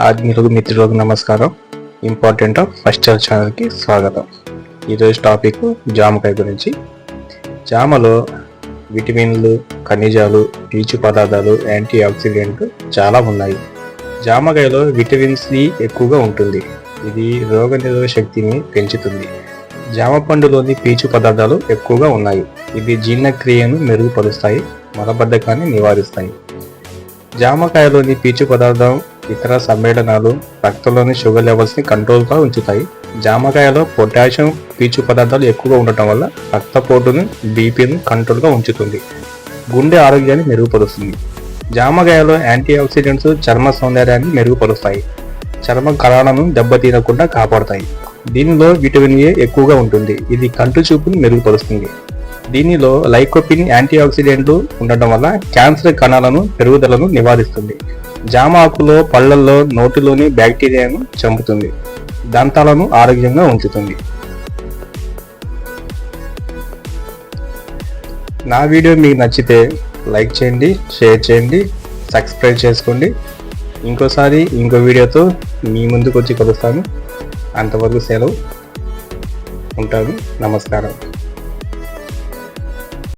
ఆత్మీయులకు మిత్రులకు నమస్కారం. Important of first ఛానల్కి స్వాగతం. ఈరోజు టాపిక్ జామకాయ గురించి. జామలో విటమిన్లు ఖనిజాలు పీచు పదార్థాలు యాంటీ ఆక్సిడెంట్ చాలా ఉన్నాయి. జామకాయలో విటమిన్ సి ఎక్కువగా ఉంటుంది. ఇది రోగనిరోధక శక్తిని పెంచుతుంది. జామ పండులోని పీచు పదార్థాలు ఎక్కువగా ఉన్నాయి. ఇది జీర్ణక్రియను మెరుగుపరుస్తాయి మలబద్ధకాన్ని నివారిస్తాయి. జామకాయలోని పీచు పదార్థం ఇతర సమ్మేళనాలు రక్తంలోని షుగర్ లెవెల్స్ని కంట్రోల్గా ఉంచుతాయి. జామకాయలో పొటాషియం పీచు పదార్థాలు ఎక్కువగా ఉండటం వల్ల రక్తపోటును బీపీని కంట్రోల్గా ఉంచుతుంది. గుండె ఆరోగ్యాన్ని మెరుగుపరుస్తుంది. జామకాయలో యాంటీ ఆక్సిడెంట్స్ చర్మ సౌందర్యాన్ని మెరుగుపరుస్తాయి. చర్మ కణాలను దెబ్బతీయకుండా కాపాడుతాయి. దీనిలో విటమిన్ ఏ ఎక్కువగా ఉంటుంది. ఇది కంటి చూపును మెరుగుపరుస్తుంది. దీనిలో లైకోపిన్ యాంటీ ఆక్సిడెంట్లు ఉండటం వల్ల క్యాన్సర్ కణాలను పెరుగుదలను నివారిస్తుంది. జామ ఆకులో పళ్ళల్లో నోటిలోని బ్యాక్టీరియాను చంపుతుంది. దంతాలను ఆరోగ్యంగా ఉంచుతుంది. నా వీడియో మీకు నచ్చితే లైక్ చేయండి షేర్ చేయండి సబ్స్క్రైబ్ చేసుకోండి. ఇంకోసారి ఇంకో వీడియోతో మీ ముందుకు వచ్చి కలుస్తాను. అంతవరకు సెలవు. ఉంటాను. నమస్కారం.